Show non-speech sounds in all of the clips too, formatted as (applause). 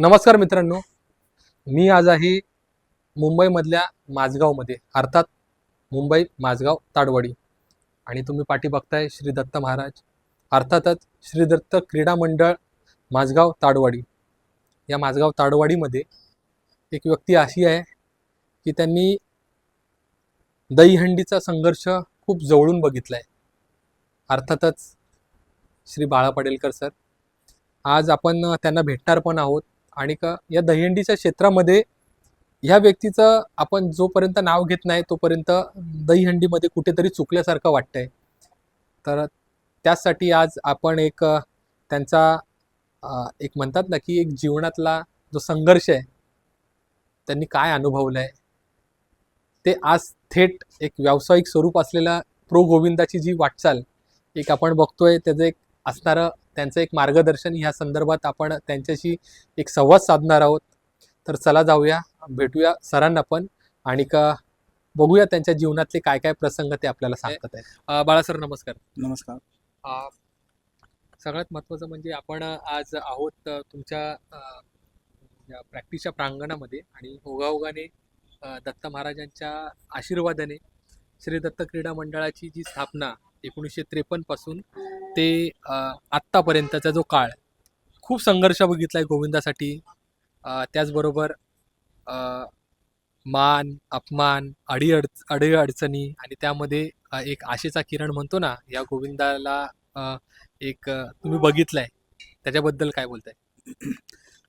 नमस्कार मित्रांनो. मी आज आहे मुंबईमधल्या माझगावमध्ये अर्थात मुंबई माझगाव ताडवाडी. आणि तुम्ही पाठी बघताय श्री दत्त महाराज अर्थातच श्री दत्त क्रीडा मंडळ माझगाव ताडवाडी. या माझगाव ताडवाडीमध्ये एक व्यक्ती अशी आहे की त्यांनी दहीहंडीचा संघर्ष खूप जवळून बघितला आहे अर्थातच श्री बाळा पडेलकर सर. आज आपण त्यांना भेटणार पण आहोत. आणि का या दहीहंडीच्या क्षेत्रामध्ये ह्या व्यक्तीचं आपण जोपर्यंत नाव घेत नाही तोपर्यंत दहीहंडीमध्ये कुठेतरी चुकल्यासारखं वाटतंय. तर त्यासाठी आज आपण एक त्यांचा एक म्हणतात ना की एक जीवनातला जो संघर्ष आहे त्यांनी काय अनुभवलं आहे ते आज थेट एक व्यावसायिक स्वरूप असलेला प्रो गोविंदाची जी वाटचाल एक आपण बघतोय त्याचं एक असणारं त्यांचं एक मार्गदर्शन ह्या संदर्भात आपण त्यांच्याशी एक संवाद साधणार आहोत. तर चला जाऊया भेटूया सरांना पण आणि का बघूया त्यांच्या जीवनातले काय काय प्रसंग ते आपल्याला सांगतात आहे बाळा सर नमस्कार. नमस्कार. सगळ्यात महत्त्वाचं म्हणजे आपण आज आहोत तुमच्या प्रॅक्टिसच्या प्रांगणामध्ये आणि ओघाओघाने अ, दत्त महाराजांच्या आशीर्वादाने श्री दत्त क्रीडा मंडळाची जी स्थापना एकोणीसशे त्रेपन्नपासून ते आत्तापर्यंतचा जो काळ खूप संघर्ष बघितला आहे गोविंदासाठी त्याचबरोबर मान अपमान अडीअड अडी अडचणी आणि त्यामध्ये एक आशेचा किरण म्हणतो ना या गोविंदाला एक तुम्ही तुम्ही आहे त्याच्याबद्दल काय बोलताय? (clears throat)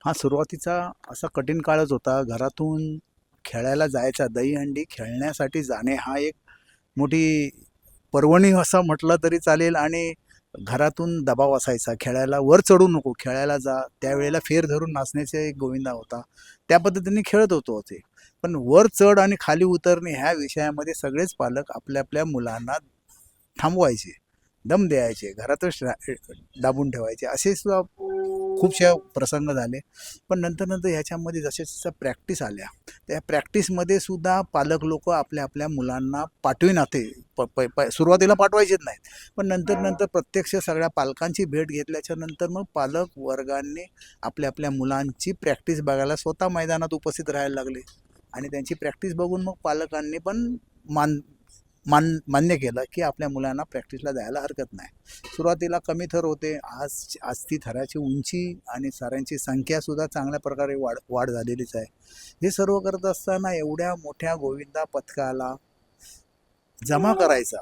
हा सुरुवातीचा असा कठीण काळच होता. घरातून खेळायला जायचा दहीहंडी खेळण्यासाठी जाणे हा एक मोठी पर्वणी असं म्हटलं तरी चालेल आणि घरातून दबाव असायचा खेळायला वर चढू नको खेळायला जा. त्यावेळेला फेर धरून नाचण्याचा एक गोविंदा होता. त्या पद्धतीने खेळत होतो ते. पण वर चढ आणि खाली उतरणे ह्या विषयामध्ये सगळेच पालक आपल्या आपल्या मुलांना थांबवायचे दम द्यायचे घरातच रा- दाबून ठेवायचे. असे सुद्धा खूपशा प्रसंग झाले. पण नंतर नंतर ह्याच्यामध्ये जशा जशा प्रॅक्टिस आल्या त्या प्रॅक्टिसमध्ये सुद्धा पालक लोक आपल्या आपल्या मुलांना पाठविनाते. प प प सुरुवातीला पाठवायचेच नाहीत. पण नंतर नंतर प्रत्यक्ष सगळ्या पालकांची भेट घेतल्याच्या नंतर मग पालक वर्गांनी आपल्या आपल्या मुलांची प्रॅक्टिस बघायला स्वतः मैदानात उपस्थित राहायला लागले. आणि त्यांची प्रॅक्टिस बघून मग पालकांनी पण मान मान मान्य केलं की आपल्या मुलांना प्रॅक्टिसला जायला हरकत नाही. सुरुवातीला कमी थर होते आज आज ती थराची उंची आणि सरांची संख्यासुद्धा चांगल्या प्रकारे वाढ वाढ झालेलीच आहे. हे सर्व करत असताना एवढ्या मोठ्या गोविंदा पथकाला जमा करायचा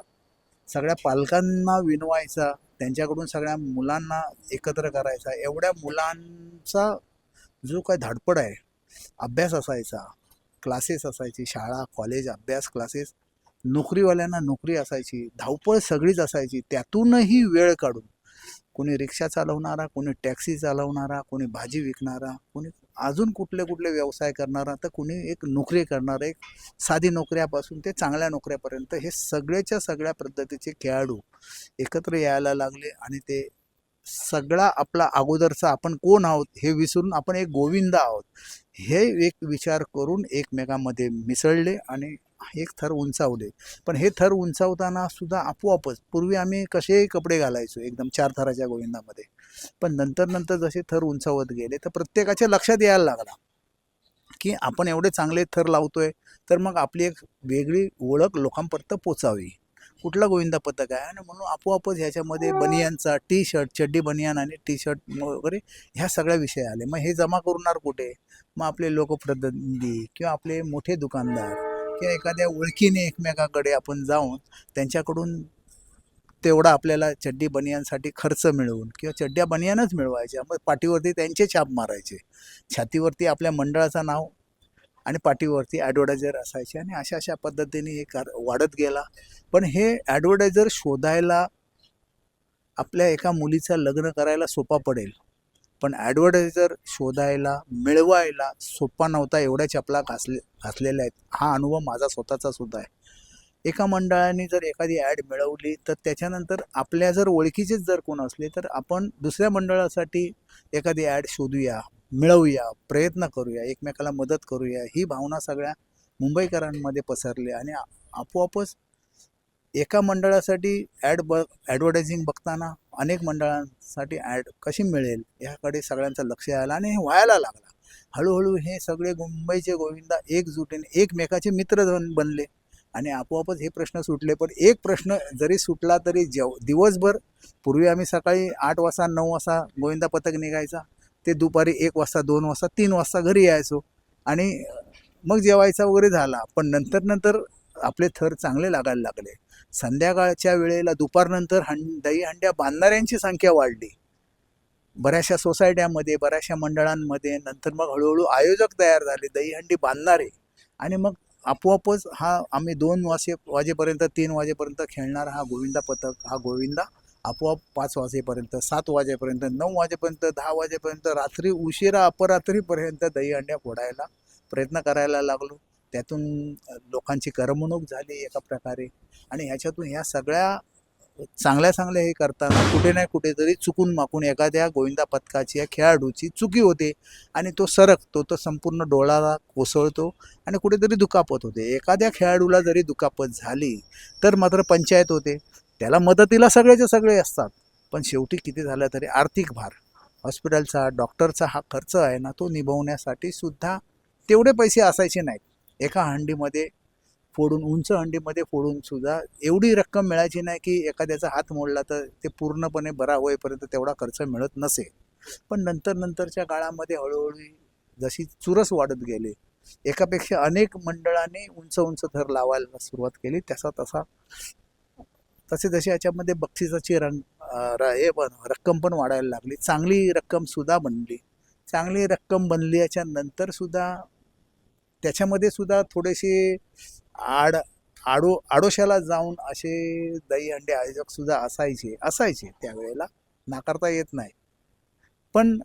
सगळ्या पालकांना विनवायचा त्यांच्याकडून सगळ्या मुलांना एकत्र करायचा एवढ्या मुलांचा जो काय धाडपड आहे अभ्यास असायचा क्लासेस असायची शाळा कॉलेज अभ्यास क्लासेस नोकरीवाल्यांना नोकरी असायची धावपळ सगळीच असायची त्यातूनही वेळ काढून. कोणी रिक्षा चालवणारा कोणी टॅक्सी चालवणारा कोणी भाजी विकणारा कोणी अजून कुठले कुठले व्यवसाय करणारा तर कोणी एक नोकरी करणारा एक साधी नोकऱ्यापासून ते चांगल्या नोकऱ्यापर्यंत हे सगळ्याच्या सगळ्या पद्धतीचे खेळाडू एकत्र यायला लागले आणि ते सगळा आपला अगोदरचा आपण कोण आहोत हे विसरून आपण एक गोविंद आहोत हे एक विचार करून एकमेकांमध्ये मिसळले आणि एक थर उंचावले पण हे थर उंचावताना सुद्धा आपोआपच पूर्वी आम्ही कसेही कपडे घालायचो एकदम चार थराच्या गोविंदामध्ये. पण नंतर नंतर जसे थर उंचावत गेले तर प्रत्येकाच्या लक्षात यायला लागला की आपण एवढे चांगले थर लावतोय तर मग आपली एक वेगळी ओळख लोकांपर्यंत पोचावी. कुठला गोविंदा पथक आहे? आणि म्हणून आपोआपच ह्याच्यामध्ये बनियानचा टी शर्ट चड्डी बनियान आणि टी शर्ट वगैरे ह्या सगळ्या विषय आले. मग हे जमा करणार कुठे? मग आपले लोकप्रतिनिधी किंवा आपले मोठे दुकानदार किंवा एखाद्या ओळखीने एकमेकाकडे आपण जाऊन त्यांच्याकडून तेवढा आपल्याला चड्डी बनियानसाठी खर्च मिळवून किंवा चड्ड्या बनियानच मिळवायच्या मग पाठीवरती त्यांचे छाप मारायचे. छातीवरती आपल्या मंडळाचं नाव आणि पाठीवरती ॲडव्हर्टायझर असायचे आणि अशा अशा पद्धतीने हे कार वाढत गेला. पण हे ॲडव्हर्टायझर शोधायला आपल्या एका मुलीचं लग्न करायला सोपा पडेल. पण ॲडव्हर्टायझर शोधायला मिळवायला सोपा नव्हता एवढ्या चपला घासले घासलेल्या आहेत. हा अनुभव माझा स्वतःचा सुद्धा आहे. एका मंडळाने जर एखादी ॲड मिळवली तर त्याच्यानंतर आपल्या जर ओळखीचेच जर कोण असले तर आपण दुसऱ्या मंडळासाठी एखादी ॲड शोधूया मिळवूया प्रयत्न करूया एकमेकाला मदत करूया. ही भावना सगळ्या मुंबईकरांमध्ये पसरली आणि आपोआपच एका मंडळासाठी ॲड ब ॲडव्हर्टायझिंग बघताना अनेक मंडळांसाठी ॲड कशी मिळेल ह्याकडे सगळ्यांचं लक्ष यायला आणि हे व्हायला लागला. हळूहळू हे सगळे मुंबईचे गोविंदा एकजुटीने एकमेकाचे मित्र धन बनले आणि आपोआपच हे प्रश्न सुटले. पण एक प्रश्न जरी सुटला तरी जेव दिवसभर पूर्वी आम्ही सकाळी आठ वाजता नऊ वाजता गोविंदा पथक निघायचा ते दुपारी एक वाजता दोन वाजता तीन वाजता घरी यायचो आणि मग जेवायचा वगैरे झाला. पण नंतर नंतर आपले थर चांगले लागायला लागले. संध्याकाळच्या वेळेला दुपारनंतर हं दही हंड्या बांधणाऱ्यांची संख्या वाढली. बऱ्याचशा सोसायट्यामध्ये बऱ्याचशा मंडळांमध्ये नंतर मग हळूहळू आयोजक तयार झाले दहीहंडी बांधणारे. आणि मग आपोआपच हा आम्ही दोन वाजे वाजेपर्यंत तीन वाजेपर्यंत खेळणारा हा गोविंदा पथक हा गोविंदा आपोआप पाच वाजेपर्यंत सात वाजेपर्यंत नऊ वाजेपर्यंत दहा वाजेपर्यंत रात्री उशिरा अपरात्रीपर्यंत दहीहंड्या फोडायला प्रयत्न करायला लागलो. त्यातून लोकांची करमणूक झाली एका प्रकारे. आणि ह्याच्यातून ह्या सगळ्या चांगल्या चांगल्या हे करताना कुठे ना कुठेतरी चुकून माकून एखाद्या गोविंदा पथकाची या खेळाडूची चुकी होते. आणि तो सरकतो तो संपूर्ण डोळाला कोसळतो आणि कुठेतरी दुखापत होते. एखाद्या खेळाडूला जरी दुखापत झाली तर मात्र पंचायत होते. त्याला मदतीला सगळेचे सगळे असतात. पण शेवटी किती झालं तरी आर्थिक भार. हॉस्पिटलचा डॉक्टरचा हा खर्च आहे ना तो निभवण्यासाठी सुद्धा तेवढे पैसे असायचे नाहीत. एका हंडीमध्ये फोडून उंच हंडीमध्ये फोडून सुद्धा एवढी रक्कम मिळायची नाही की एखाद्याचा हात मोडला तर ते पूर्णपणे बरा होईपर्यंत तेवढा खर्च मिळत नसे. पण नंतर नंतरच्या काळामध्ये हळूहळू जशी चुरस वाढत गेले एकापेक्षा अनेक मंडळांनी उंच उंच थर लावायला सुरुवात केली तसा तसा. तसे जसे याच्यामध्ये बक्षिसाची रंग र- हे पण रक्कम पण वाढायला लागली. चांगली रक्कमसुद्धा बनली. चांगली रक्कम बनली याच्यानंतरसुद्धा त्याच्यामध्ये सुद्धा थोडेसे आड आडो आडोशाला जाऊन असे दहीहंडे आयोजक सुद्धा असायचे असायचे त्यावेळेला. नाकारता येत नाही. पण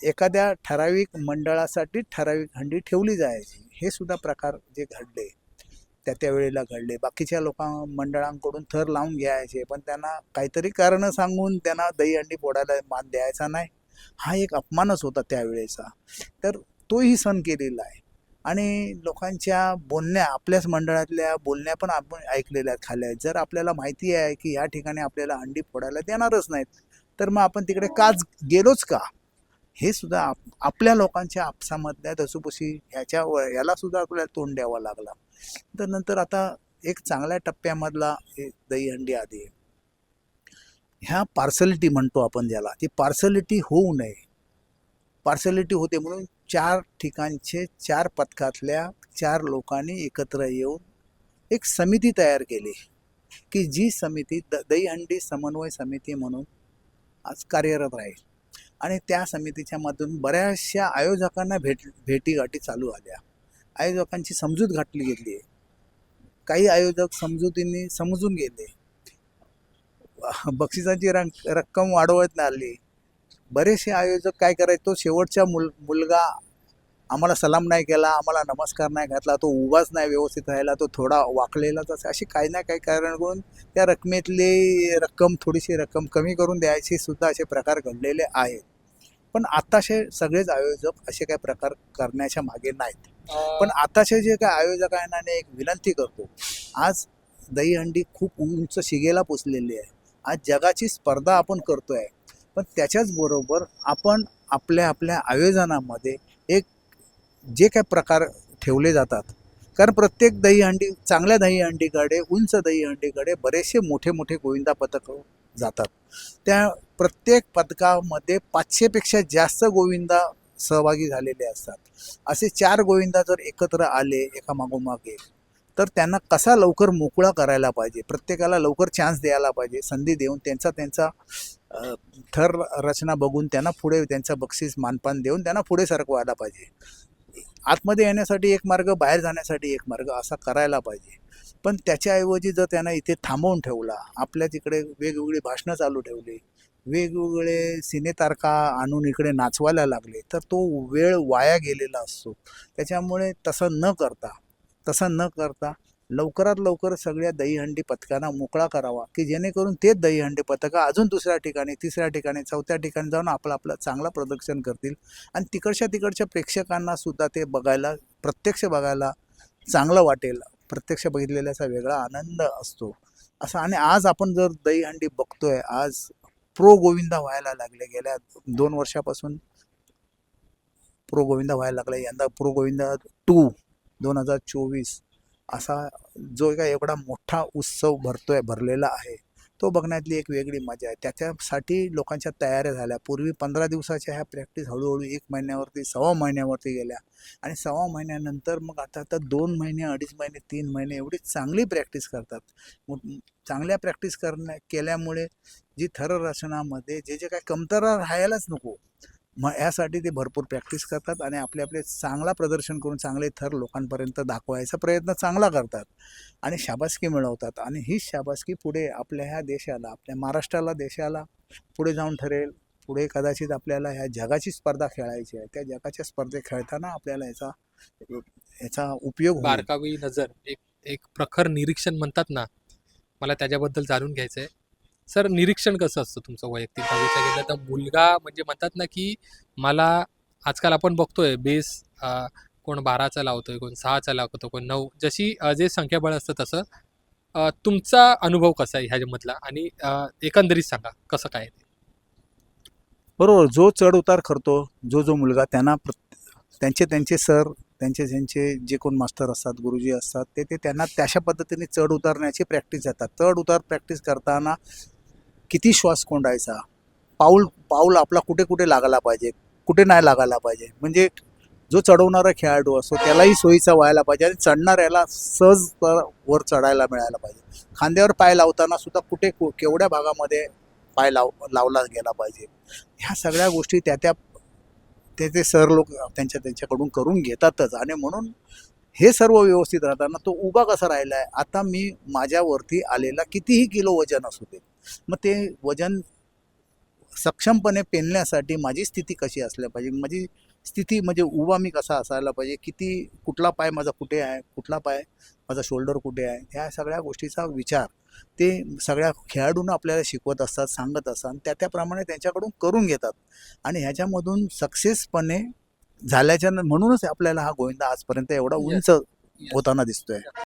एखाद्या ठराविक मंडळासाठी ठराविक हंडी ठेवली जायची. हे सुद्धा प्रकार जे घडले त्या त्यावेळेला घडले. बाकीच्या लोकां मंडळांकडून थर लावून घ्यायचे पण त्यांना काहीतरी कारणं सांगून त्यांना दहीहंडी फोडायला मान द्यायचा नाही. हा एक अपमानच होता त्यावेळेचा. तर तोही सण केलेला आहे. आणि लोकांच्या बोलण्या आपल्याच मंडळातल्या बोलण्या पण आपण ऐकलेल्या आहेत खाल्या आहेत जर आपल्याला माहिती आहे की या ठिकाणी आपल्याला हंडी फोडायला देणारच नाहीत तर मग आपण तिकडे काच गेलोच का? हे सुद्धा आप आपल्या लोकांच्या आपसामधल्या दसूपुसी ह्याच्या याला सुद्धा आपल्याला तोंड द्यावं लागला. तर नंतर आता एक चांगल्या टप्प्यामधला दही दहीहंडी आधी ह्या पार्सलिटी म्हणतो आपण ज्याला ती पार्सलिटी होऊ नये. पार्सलिटी होते म्हणून चार ठिकाणचे चार पथकातल्या चार लोकांनी एकत्र येऊन एक समिती तयार केली की जी समिती द दहीहंडी समन्वय समिती म्हणून आज कार्यरत राहील. आणि त्या समितीच्या मधून बऱ्याचशा आयोजकांना भेट भेटीगाठी चालू आल्या. आयोजकांची समजूत घातली गेली. आहे काही आयोजक समजुतीने समजून गेले. बक्षिसांची रंग रक्कम वाढवत आली. बरेचसे आयोजक काय करायचे तो शेवटच्या मुल मुलगा आम्हाला सलाम नाही केला आम्हाला नमस्कार नाही घातला तो उभाच नाही व्यवस्थित राहिला तो थोडा वाकलेलाच असे अशी काही ना काही कारण करून त्या रकमेतली रक्कम थोडीशी रक्कम कमी करून द्यायची सुद्धा असे प्रकार घडलेले आहेत. पण आताचे सगळेच आयोजक असे काही प्रकार करण्याच्या मागे नाहीत. पण आताचे जे काय आयोजक आहे ना एक विनंती करतो आज दहीहंडी खूप उंच शिगेला पोचलेली आहे. आज जगाची स्पर्धा आपण करतोय. पण त्याच्याचबरोबर आपण आपल्या आपल्या आयोजनामध्ये एक जे काय प्रकार ठेवले जातात. कारण प्रत्येक दहीहंडी चांगल्या दहीहंडीकडे उंच दहीहंडीकडे बरेचसे मोठे मोठे गोविंदा पथकं जातात. त्या प्रत्येक पथकामध्ये पाचशेपेक्षा जास्त गोविंदा सहभागी झालेले असतात. असे चार गोविंदा जर एकत्र आले एका मागोमाग एक तर त्यांना कसा लवकर मोकळा करायला पाहिजे? प्रत्येकाला लवकर चान्स द्यायला पाहिजे. संधी देऊन त्यांचा त्यांचा थर रचना बघून त्यांना पुढे त्यांचा बक्षीस मानपान देऊन त्यांना पुढे सरकवायला पाहिजे. आतमध्ये येण्यासाठी एक मार्ग बाहेर जाण्यासाठी एक मार्ग असा करायला पाहिजे. पण त्याच्याऐवजी जर त्यांना इथे थांबवून ठेवला आपल्या तिकडे वेगवेगळी भाषणं चालू ठेवली वेगवेगळे सिनेतारका आणून इकडे नाचवायला लागले तर तो वेळ वाया गेलेला असतो. त्याच्यामुळे तसं न करता तसं न करता लवकरात लवकर सगळ्या दहीहंडी पथकांना मोकळा करावा की जेणेकरून तेच दहीहंडी पथकं अजून दुसऱ्या ठिकाणी तिसऱ्या ठिकाणी चौथ्या ठिकाणी जाऊन आपलं आपलं चांगलं प्रदर्शन करतील. आणि तिकडच्या तिकडच्या प्रेक्षकांना सुद्धा ते बघायला प्रत्यक्ष बघायला चांगलं वाटेल. प्रत्यक्ष बघितलेल्याचा वेगळा आनंद असतो. असं आणि आज आपण जर दहीहंडी बघतोय आज प्रो गोविंदा व्हायला लागले. गेल्या दोन वर्षापासून प्रो गोविंदा व्हायला लागला. यंदा प्रो गोविंदा टू दोन हजार चोवीस. असा जो काय एवढा मोठा उत्सव भरतोय भरलेला आहे तो बघण्यातली एक वेगळी मजा आहे. त्याच्यासाठी लोकांच्या तयाऱ्या झाल्या. पूर्वी पंधरा दिवसाच्या ह्या प्रॅक्टिस हळूहळू एक महिन्यावरती सव्वा महिन्यावरती गेल्या. आणि सव्वा महिन्यानंतर मग आता आता दोन महिने अडीच महिने तीन महिने एवढी चांगली प्रॅक्टिस करतात. मग चांगल्या प्रॅक्टिस करण्या केल्यामुळे जी थर रचनामध्ये जे जे काय कमतरा राहायलाच नको. मग यासाठी ते भरपूर प्रॅक्टिस करतात आणि आपले आपले चांगला प्रदर्शन करून चांगले थर लोकांपर्यंत दाखवायचा प्रयत्न चांगला करतात. आणि शाबासकी मिळवतात. आणि ही शाबासकी पुढे आपल्या ह्या देशाला आपल्या महाराष्ट्राला देशाला पुढे जाऊन ठरेल. पुढे कदाचित आपल्याला ह्या जगाची स्पर्धा खेळायची आहे. त्या जगाच्या स्पर्धे खेळताना आपल्याला याचा याचा उपयोग बारकावी नजर एक एक प्रखर निरीक्षण म्हणतात ना मला त्याच्याबद्दल जाणून घ्यायचं आहे सर निरीक्षण कसं असतं तुमचं वैयक्तिक भविष्य गेलं तर मुलगा म्हणजे म्हणतात ना की मला आजकाल आपण बघतोय बेस कोण बाराचा लावतोय कोण सहाचा लावतो कोण नऊ जशी जे संख्याबळ असतं तसं तुमचा अनुभव कसा आहे ह्याच्यामधला आणि एकंदरीत सांगा कसं काय आहे ते? बरोबर जो चढ उतार करतो जो जो मुलगा त्यांना प्रत- त्यांचे त्यांचे सर त्यांचे ज्यांचे जे कोण मास्टर असतात गुरुजी असतात ते ते त्यांना त्याशा पद्धतीने चढ उतारण्याची प्रॅक्टिस जातात चढ उतार प्रॅक्टिस करताना किती श्वास कोंडायचा? पाऊल पाऊल आपला कुठे कुठे लागायला पाहिजे? कुठे नाही लागायला पाहिजे? म्हणजे जो चढवणारा खेळाडू असतो त्यालाही सोयीचा व्हायला पाहिजे आणि चढणाऱ्याला सहज वर चढायला मिळायला पाहिजे. खांद्यावर पाय लावताना सुद्धा कुठे कु- केवढ्या भागामध्ये पाय लाव लावला गेला पाहिजे? ह्या सगळ्या गोष्टी त्या त्या ते ते सर लोक त्यांच्या त्यांच्याकडून करून घेतातच. आणि म्हणून हे सर्व व्यवस्थित राहताना तो उभा कसा राहिला आहे आता मी माझ्यावरती आलेला कितीही किलो वजन असू दे मग ते वजन सक्षमपणे पेलण्यासाठी माझी स्थिती कशी असल्या पाहिजे? माझी स्थिती म्हणजे उभा मी कसा असायला पाहिजे? किती कुठला पाय माझा कुठे आहे? कुठला पाय माझा शोल्डर कुठे आहे? ह्या सगळ्या गोष्टीचा विचार ते सगळ्या खेळाडूंना आपल्याला शिकवत असतात सांगत असतात. त्या त्याप्रमाणे त्यांच्याकडून करून घेतात. आणि ह्याच्यामधून सक्सेसपणे झाल्याच्या म्हणूनच आपल्याला हा गोविंदा आजपर्यंत एवढा. उंच होताना दिसतोय.